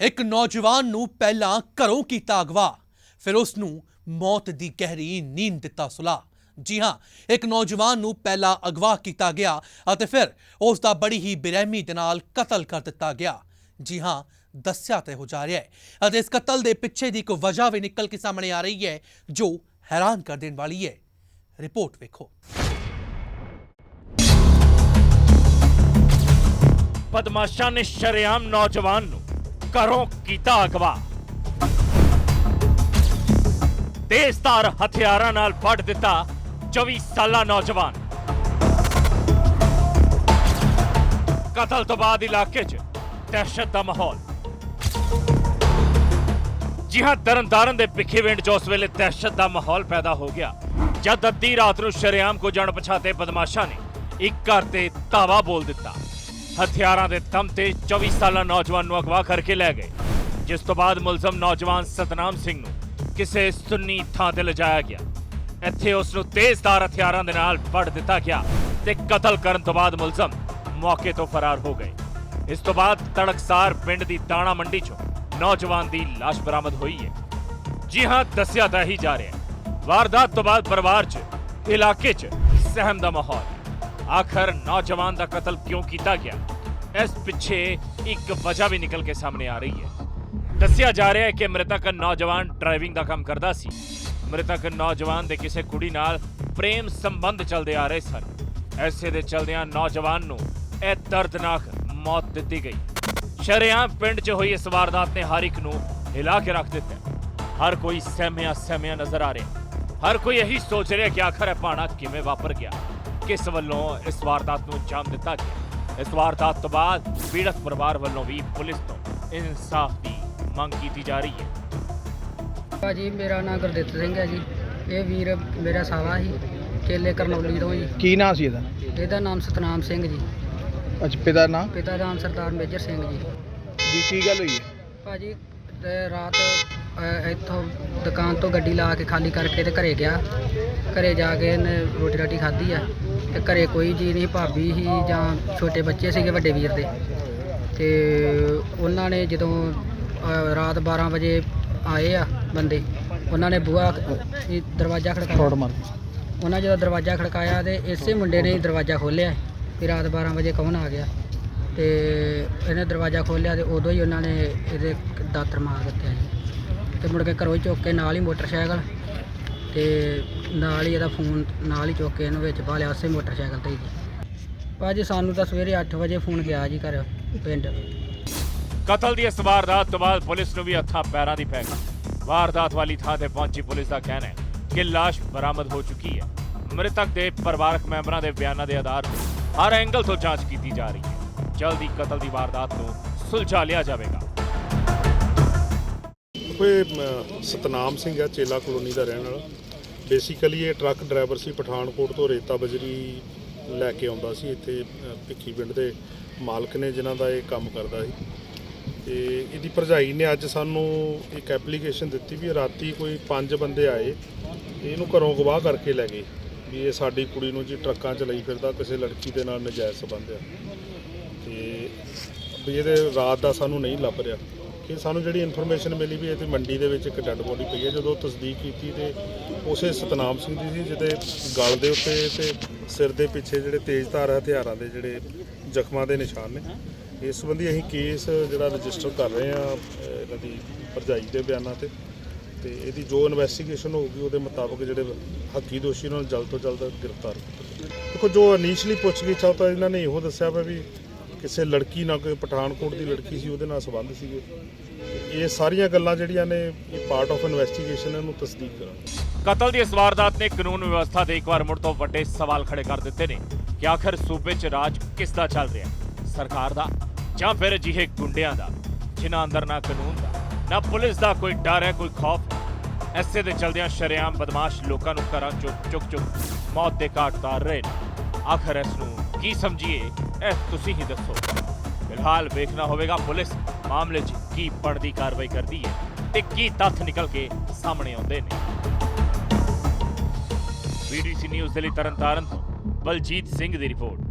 ਇੱਕ ਨੌਜਵਾਨ ਨੂੰ ਪਹਿਲਾਂ ਘਰੋਂ ਕੀਤਾ ਅਗਵਾ, ਫਿਰ ਉਸ ਨੂੰ ਮੌਤ ਦੀ ਗਹਿਰੀ ਨੀਂਦ ਦਿੱਤਾ ਸੁਲਾ। ਜੀ ਹਾਂ, ਇੱਕ ਨੌਜਵਾਨ ਨੂੰ ਪਹਿਲਾਂ ਅਗਵਾ ਕੀਤਾ ਗਿਆ ਅਤੇ ਫਿਰ ਉਸ ਦਾ ਬੜੀ ਹੀ ਬੇਰਹਿਮੀ ਦੇ ਨਾਲ ਕਤਲ ਕਰ ਦਿੱਤਾ ਗਿਆ। ਜੀ ਹਾਂ, ਦੱਸਿਆ ਤੇ ਹੋ ਜਾ ਰਿਹਾ ਹੈ ਅਤੇ ਇਸ ਕਤਲ ਦੇ ਪਿੱਛੇ ਦੀ ਕੋਈ ਵਜ੍ਹਾ ਵੀ ਨਿਕਲ ਕੇ ਸਾਹਮਣੇ ਆ ਰਹੀ ਹੈ, ਜੋ ਹੈਰਾਨ ਕਰ ਦੇਣ ਵਾਲੀ ਹੈ। ਰਿਪੋਰਟ ਵੇਖੋ। ਬਦਮਾਸ਼ਾਂ ਨੇ ਸ਼ਰੇਆਮ ਨੌਜਵਾਨ ਨੂੰ ਘਰੋਂ ਕੀਤਾ ਅਗਵਾ। ਤੇਜ਼ਧਾਰ ਹਥਿਆਰਾਂ ਨਾਲ ਫੜ ਦਿੱਤਾ 24 ਸਾਲਾ ਨੌਜਵਾਨ। ਕਤਲ ਤੋਂ ਬਾਅਦ ਇਲਾਕੇ 'ਚ ਦਹਿਸ਼ਤ ਦਾ ਮਾਹੌਲ। ਜੀ ਹਾਂ, ਤਰਨਤਾਰਨ ਦੇ ਭਿੱਖੀਵਿੰਡ 'ਚ ਉਸ ਵੇਲੇ ਦਹਿਸ਼ਤ ਦਾ ਮਾਹੌਲ ਪੈਦਾ ਹੋ ਗਿਆ। ਜਦ ਅੱਧੀ ਰਾਤ ਨੂੰ ਸ਼ਰੇਆਮ ਕੋ ਜਾਣ ਪਛਾਤੇ ਬਦਮਾਸ਼ਾਂ ਨੇ ਇੱਕ ਘਰ ਤੇ ਧਾਵਾ ਬੋਲ ਦਿੱਤਾ। ਹਥਿਆਰਾਂ ਦੇ ਦਮ ਤੇ 24 ਸਾਲਾ ਨੌਜਵਾਨ ਨੂੰ ਅਗਵਾ ਕਰਕੇ ਲੈ ਗਏ, ਜਿਸ ਤੋਂ ਬਾਅਦ ਮੁਲਜ਼ਮ ਨੌਜਵਾਨ ਸਤਨਾਮ ਸਿੰਘ ਨੂੰ ਕਿਸੇ ਸੁੰਨੀ ਥਾਂ ਤੇ ਲਿਜਾਇਆ ਗਿਆ। ਇੱਥੇ ਉਸ ਨੂੰ ਤੇਜ਼ਧਾਰ ਹਥਿਆਰਾਂ ਦੇ ਨਾਲ ਫੜ ਦਿੱਤਾ ਗਿਆ ਤੇ ਕਤਲ ਕਰਨ ਤੋਂ ਬਾਅਦ ਮੁਲਜ਼ਮ ਮੌਕੇ ਤੋਂ ਫਰਾਰ ਹੋ ਗਏ। ਇਸ ਤੋਂ ਬਾਅਦ ਤੜਕਸਾਰ ਪਿੰਡ ਦੀ ਦਾਣਾ ਮੰਡੀ 'ਚੋਂ ਨੌਜਵਾਨ ਦੀ ਲਾਸ਼ ਬਰਾਮਦ ਹੋਈ ਹੈ। ਜੀ ਹਾਂ, ਦੱਸਿਆ ਤਾਂ ਹੀ ਜਾ ਰਿਹਾ ਵਾਰਦਾਤ ਤੋਂ ਬਾਅਦ ਪਰਿਵਾਰ 'ਚ, ਇਲਾਕੇ 'ਚ ਸਹਿਮ ਦਾ ਮਾਹੌਲ। ਆਖਰ ਨੌਜਵਾਨ ਦਾ ਕਤਲ ਕਿਉਂ ਕੀਤਾ ਗਿਆ ਇਸ ਪਿੱਛੇ ਇੱਕ ਵਜ੍ਹਾ ਵੀ ਨਿਕਲ ਕੇ ਸਾਹਮਣੇ ਆ ਰਹੀ ਹੈ ਦੱਸਿਆ ਜਾ ਰਿਹਾ ਹੈ ਕਿ ਮ੍ਰਿਤਕ ਨੌਜਵਾਨ ਡਰਾਈਵਿੰਗ ਦਾ ਕੰਮ ਕਰਦਾ ਸੀ ਮ੍ਰਿਤਕ ਨੌਜਵਾਨ ਦੇ ਕਿਸੇ ਕੁੜੀ ਨਾਲ ਪ੍ਰੇਮ ਸੰਬੰਧ ਚੱਲਦੇ ਆ ਰਹੇ ਸਨ ਐਸੇ ਦੇ ਚਲਦਿਆਂ ਨੌਜਵਾਨ ਨੂੰ ਇਹ ਦਰਦਨਾਕ ਮੌਤ ਦਿੱਤੀ ਗਈ ਸ਼ਰੇਆਮ ਪਿੰਡ 'ਚ ਹੋਈ ਇਸ ਵਾਰਦਾਤ ਨੇ ਹਰ ਇੱਕ ਨੂੰ ਹਿਲਾ ਕੇ ਰੱਖ ਦਿੱਤਾ ਹੈ। ਹਰ ਕੋਈ ਸਹਿਮਿਆ ਸਹਿਮਿਆ ਨਜ਼ਰ ਆ ਰਿਹਾ ਹਰ ਕੋਈ ਇਹੀ ਸੋਚ ਰਿਹਾ ਕਿ ਆਖਰ ਇਹ ਪਾਣਾ ਕਿਵੇਂ ਵਾਪਰ ਗਿਆ ਕਿਸ ਵੱਲੋਂ ਇਸ ਵਾਰਦਾਤ ਨੂੰ ਅੰਜਾਮ ਦਿੱਤਾ ਗਿਆ? ਇਸ ਵਾਰਦਾਤ ਤੋਂ ਬਾਅਦ ਪੀੜਤ ਪਰਿਵਾਰ ਵੱਲੋਂ ਵੀ ਪੁਲਿਸ ਤੋਂ ਇਨਸਾਫ ਦੀ ਮੰਗ ਕੀਤੀ ਜਾ ਰਹੀ ਹੈ। ਭਾਜੀ ਮੇਰਾ ਨਾਮ ਗੁਰਦਿੱਤ ਸਿੰਘ ਹੈ ਜੀ। ਇਹ ਵੀਰ ਮੇਰਾ ਸਾਵਾ ਸੀ ਕੇਲੇ ਕਰਨੌਲੀ ਤੋਂ ਜੀ। ਕੀ ਨਾਂ ਸੀ ਇਹਦਾ? ਇਹਦਾ ਨਾਮ ਸਤਨਾਮ ਸਿੰਘ ਜੀ। ਅੱਛਾ ਪਿਤਾ ਦਾ ਨਾਂ ਪਿਤਾ ਦਾ ਨਾਮ ਸਰਦਾਰ ਮੇਜਰ ਸਿੰਘ ਜੀ। ਜੀ ਕੀ ਗੱਲ ਹੋਈ ਹੈ? ਭਾਜੀ ਤੇ ਰਾਤ ਅ, ਇੱਥੋਂ ਦੁਕਾਨ ਤੋਂ ਗੱਡੀ ਲਾ ਕੇ ਖਾਲੀ ਕਰਕੇ ਤੇ ਘਰੇ ਗਿਆ। ਘਰੇ ਜਾ ਕੇ ਇਹਨੇ ਰੋਟੀ ਰਾਟੀ ਖਾਧੀ ਆ ਤੇ ਘਰੇ ਕੋਈ ਜੀ ਨਹੀਂ ਭਾਬੀ ਸੀ ਜਾਂ ਛੋਟੇ ਬੱਚੇ ਸੀਗੇ ਵੱਡੇ ਵੀਰ ਦੇ। ਤੇ ਉਹਨਾਂ ਨੇ ਜਦੋਂ ਰਾਤ 12 ਵਜੇ ਆਏ ਆ ਬੰਦੇ ਉਹਨਾਂ ਨੇ ਬੂਹਾ ਇਹ ਦਰਵਾਜ਼ਾ ਖੜਕਾਇਆ। ਮਾਰ। ਉਹਨਾਂ ਜਦੋਂ ਦਰਵਾਜ਼ਾ ਖੜਕਾਇਆ ਤੇ ਇਸੇ ਮੁੰਡੇ ਨੇ ਹੀ ਦਰਵਾਜ਼ਾ ਖੋਲ੍ਹਿਆ ਵੀ ਰਾਤ 12 ਵਜੇ ਕੌਣ ਆ ਗਿਆ। ਤੇ ਇਹਨੇ ਦਰਵਾਜ਼ਾ ਖੋਲ੍ਹਿਆ ਤੇ ਉਦੋਂ ਹੀ ਉਹਨਾਂ ਨੇ ਇਹਦੇ ਦਾਤਰ ਮਾਰ ਦਿੱਤੇ ਜੀ। ਤੇ ਮੁੜ ਕੇ ਘਰੋਂ ਹੀ ਚੁੱਕ ਕੇ ਨਾਲ ਹੀ ਮੋਟਰਸਾਈਕਲ ਤੇ ਨਾਲ ਹੀ ਇਹਦਾ ਫੋਨ ਨਾਲ ਹੀ ਚੁੱਕ ਕੇ ਇਹਨੂੰ ਵਿੱਚ ਪਾ ਲਿਆ ਉਸੇ ਮੋਟਰਸਾਈਕਲ ਤੇ ਹੀ ਜੀ। ਭਾਜੀ ਸਾਨੂੰ ਤਾਂ ਸਵੇਰੇ 8 ਵਜੇ ਫੋਨ ਗਿਆ ਜੀ ਘਰ ਪਿੰਡ। ਕਤਲ ਦੀ ਇਸ ਵਾਰਦਾਤ ਤੋਂ ਬਾਅਦ ਪੁਲਿਸ ਨੂੰ ਵੀ ਹੱਥਾਂ ਪੈਰਾਂ ਦੀ ਪੈ ਗਈ। ਵਾਰਦਾਤ ਵਾਲੀ ਥਾਂ ਤੇ ਪਹੁੰਚੀ ਪੁਲਿਸ ਦਾ ਕਹਿਣਾ ਹੈ ਕਿ ਲਾਸ਼ ਬਰਾਮਦ ਹੋ ਚੁੱਕੀ ਹੈ। ਮ੍ਰਿਤਕ ਦੇ ਪਰਿਵਾਰਕ ਮੈਂਬਰਾਂ ਦੇ ਬਿਆਨਾਂ ਦੇ ਆਧਾਰ ਤੇ ਹਰ ਐਂਗਲ ਤੋਂ ਜਾਂਚ ਕੀਤੀ ਜਾ ਰਹੀ ਹੈ। ਜਲਦੀ ਕਤਲ ਦੀ ਵਾਰਦਾਤ ਨੂੰ ਸੁਲਝਾ ਲਿਆ ਜਾਵੇਗਾ। ਕੋਈ ਸਤਨਾਮ ਸਿੰਘ ਆ ਚੇਲਾ ਕਲੋਨੀ ਦਾ ਰਹਿਣ ਵਾਲਾ। ਬੇਸਿਕਲੀ ਇਹ ਟਰੱਕ ਡਰਾਈਵਰ ਸੀ, ਪਠਾਨਕੋਟ ਤੋਂ ਰੇਤਾ ਬਜਰੀ ਲੈ ਕੇ ਆਉਂਦਾ ਸੀ। ਇੱਥੇ ਭਿੱਖੀ ਪਿੰਡ ਦੇ ਮਾਲਕ ਨੇ ਜਿਨ੍ਹਾਂ ਦਾ ਇਹ ਕੰਮ ਕਰਦਾ ਸੀ। ਤੇ ਇਹਦੀ ਭਰਜਾਈ ਨੇ ਅੱਜ ਸਾਨੂੰ ਇੱਕ ਐਪਲੀਕੇਸ਼ਨ ਦਿੱਤੀ ਵੀ ਰਾਤੀ ਕੋਈ ਪੰਜ ਬੰਦੇ ਆਏ ਤੇ ਇਹਨੂੰ ਘਰੋਂ ਗਵਾਹ ਕਰਕੇ ਲੈ ਗਏ ਵੀ ਇਹ ਸਾਡੀ ਕੁੜੀ ਨੂੰ ਜੀ ਟਰੱਕਾਂ 'ਚ ਲਈ ਫਿਰਦਾ, ਕਿਸੇ ਲੜਕੀ ਦੇ ਨਾਲ ਨਜਾਇਜ਼ ਸੰਬੰਧ ਆ। ਤੇ ਵੀ ਇਹਦੇ ਰਾਤ ਦਾ ਸਾਨੂੰ ਨਹੀਂ ਲੱਭ ਰਿਹਾ। ਕਿ ਸਾਨੂੰ ਜਿਹੜੀ ਇਨਫੋਰਮੇਸ਼ਨ ਮਿਲੀ ਵੀ ਇੱਥੇ ਮੰਡੀ ਦੇ ਵਿੱਚ ਇੱਕ ਡੈੱਡ ਬੋਡੀ ਪਈ ਹੈ, ਜਦੋਂ ਤਸਦੀਕ ਕੀਤੀ ਤੇ ਉਸੇ ਸਤਨਾਮ ਸਿੰਘ ਦੀ ਸੀ, ਜਿਹਦੇ ਗਲ ਦੇ ਉੱਤੇ ਤੇ ਸਿਰ ਦੇ ਪਿੱਛੇ ਜਿਹੜੇ ਤੇਜ਼ਧਾਰ ਹਥਿਆਰਾਂ ਦੇ ਜਿਹੜੇ ਜ਼ਖਮਾਂ ਦੇ ਨਿਸ਼ਾਨ ਨੇ। ਇਸ ਸੰਬੰਧੀ ਅਸੀਂ ਕੇਸ ਜਿਹੜਾ ਰਜਿਸਟਰ ਕਰ ਰਹੇ ਆ ਇਹਨਾਂ ਦੀ ਭਰਜਾਈ ਦੇ ਬਿਆਨਾਂ ਤੇ। ਤੇ ਇਹਦੀ ਜੋ ਇਨਵੈਸਟੀਗੇਸ਼ਨ ਹੋਊਗੀ, ਉਹਦੇ ਮੁਤਾਬਕ ਜਿਹੜੇ ਹੱਕੀ ਦੋਸ਼ੀ ਉਹਨਾਂ ਨੂੰ ਜਲਦ ਤੋਂ ਜਲਦ ਗ੍ਰਿਫਤਾਰ ਕੀਤਾ ਦੇਖੋ, ਜੋ ਇਨੀਸ਼ੀਅਲੀ ਪੁੱਛਗਿੱਛ ਆ ਤਾਂ ਇਹਨਾਂ ਨੇ ਇਹੋ ਦੱਸਿਆ ਵਾ ਵੀ ਕਿਸੇ ਲੜਕੀ ਨਾਲ ਕੋਈ ਪਠਾਨਕੋਟ ਦੀ ਲੜਕੀ ਸੀ, ਉਹਦੇ ਨਾਲ ਸੰਬੰਧ ਸੀਗੇ। ਇਹ ਸਾਰੀਆਂ ਗੱਲਾਂ ਜਿਹੜੀਆਂ ਨੇ, ਇਹ ਪਾਰਟ ਆਫ ਇਨਵੈਸਟੀਗੇਸ਼ਨ ਇਹਨੂੰ ਤਸਦੀਕ ਕਰਾਂਗੇ। ਕਤਲ ਦੀ ਇਸ ਵਾਰਦਾਤ ਨੇ ਕਾਨੂੰਨ ਵਿਵਸਥਾ ਦੇ ਇੱਕ ਵਾਰ ਮੁੜ ਤੋਂ ਵੱਡੇ ਸਵਾਲ ਖੜੇ ਕਰ ਦਿੱਤੇ ਨੇ ਕਿ ਆਖਰ ਸੂਬੇ 'ਚ ਰਾਜ ਕਿਸ ਦਾ ਚੱਲ ਰਿਹਾ ਸਰਕਾਰ ਦਾ ਜਾਂ ਫਿਰ ਅਜਿਹੇ ਗੁੰਡਿਆਂ ਦਾ, ਜਿਨ੍ਹਾਂ ਅੰਦਰ ਨਾ ਕਾਨੂੰਨ ਦਾ, ਨਾ ਪੁਲਿਸ ਦਾ ਕੋਈ ਡਰ ਹੈ, ਕੋਈ ਖੌਫ? ਨਹੀਂ। ਐਸੇ ਦੇ ਚਲਦਿਆਂ ਸ਼ਰੇਆਮ ਬਦਮਾਸ਼ ਲੋਕਾਂ ਨੂੰ ਘਰਾਂ ਚੁੱਕ ਚੁੱਕ ਚੁੱਕ ਮੌਤ ਦੇ ਘਾਟ ਤਾਰ ਰਹੇ ਨੇ। ਆਖਰ ਇਸ ਨੂੰ ਕੀ ਸਮਝੀਏ। ਇਹ ਤੁਸੀਂ ਹੀ ਦੱਸੋ। ਫਿਲਹਾਲ ਵੇਖਣਾ ਹੋਵੇਗਾ ਪੁਲਿਸ ਮਾਮਲੇ 'ਚ ਕੀ ਬਣਦੀ ਕਾਰਵਾਈ ਕਰਦੀ ਹੈ ਤੇ ਕੀ ਤੱਥ ਨਿਕਲ ਕੇ ਸਾਹਮਣੇ ਆਉਂਦੇ ਨੇ। ਵੀਡੀਸੀ ਨਿਊਜ਼ ਦੇ ਲਈ ਤਰਨਤਾਰਨ ਤੋਂ ਬਲਜੀਤ ਸਿੰਘ ਦੀ ਰਿਪੋਰਟ।